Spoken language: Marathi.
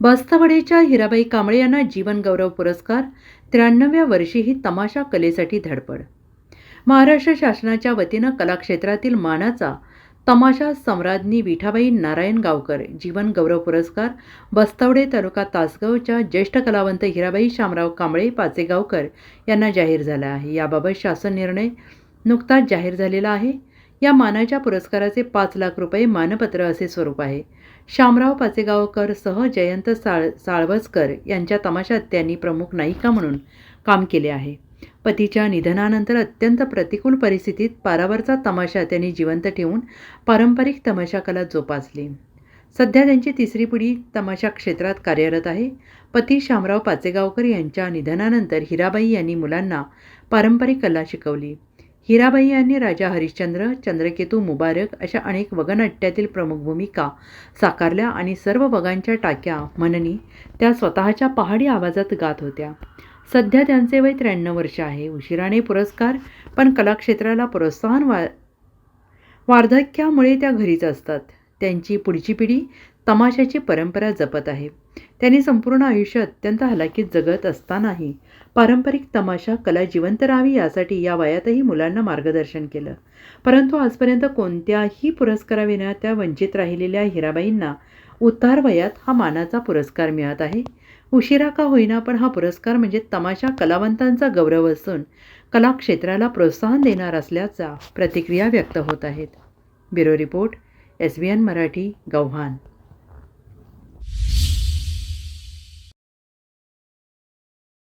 बस्तवडेच्या हिराबाई कांबळे यांना जीवन गौरव पुरस्कार त्र्याण्णव्या वर्षी ही तमाशा कलेसाठी धडपड. महाराष्ट्र शासनाच्या वतीनं कलाक्षेत्रातील मानाचा तमाशा सम्राज्ञी विठाबाई नारायण गावकर जीवन गौरव पुरस्कार बस्तवडे तालुका तासगावच्या ज्येष्ठ कलावंत हिराबाई शामराव कांबळे पाचेगावकर यांना जाहीर झाला आहे. याबाबत शासन निर्णय नुकताच जाहीर झालेला आहे. या मानाच्या पुरस्काराचे पाच लाख रुपये मानपत्र असे स्वरूप आहे. शामराव पाचेगावकर सह जयंत साळ साळवसकर यांच्या तमाशात त्यांनी प्रमुख नायिका म्हणून काम केले आहे. पतीच्या निधनानंतर अत्यंत प्रतिकूल परिस्थितीत पारावरचा तमाशा त्यांनी जिवंत ठेवून पारंपरिक तमाशा कला जोपासली. सध्या त्यांची तिसरी पिढी तमाशा क्षेत्रात कार्यरत आहे. पती शामराव पाचेगावकर यांच्या निधनानंतर हिराबाई यांनी मुलांना पारंपरिक कला शिकवली. हिराबाई यांनी राजा हरिश्चंद्र चंद्रकेतू मुबारक अशा अनेक वगनाट्यातील प्रमुख भूमिका साकारल्या आणि सर्व वगांच्या टाक्या मननी त्या स्वतःच्या पहाडी आवाजात गात होत्या. सध्या त्यांचे वय त्र्याण्णव वर्ष आहे. उशिराने पुरस्कार पण कलाक्षेत्राला प्रोत्साहन वा वार्धक्यामुळे त्या घरीच असतात. त्यांची पुढची पिढी तमाशाची परंपरा जपत आहे. त्यांनी संपूर्ण आयुष्य अत्यंत हलाखीत जगत असतानाही पारंपरिक तमाशा कला जिवंत राहावी यासाठी या वयातही मुलांना मार्गदर्शन केलं. परंतु आजपर्यंत कोणत्याही पुरस्काराविना त्या वंचित राहिलेल्या हिराबाईंना उतार वयात हा मानाचा पुरस्कार मिळत आहे. उशिरा का होईना पण हा पुरस्कार म्हणजे तमाशा कलावंतांचा गौरव असून कला क्षेत्राला प्रोत्साहन देणार असल्याचा प्रतिक्रिया व्यक्त होत आहेत. Bureau report S B N Marathi गौहान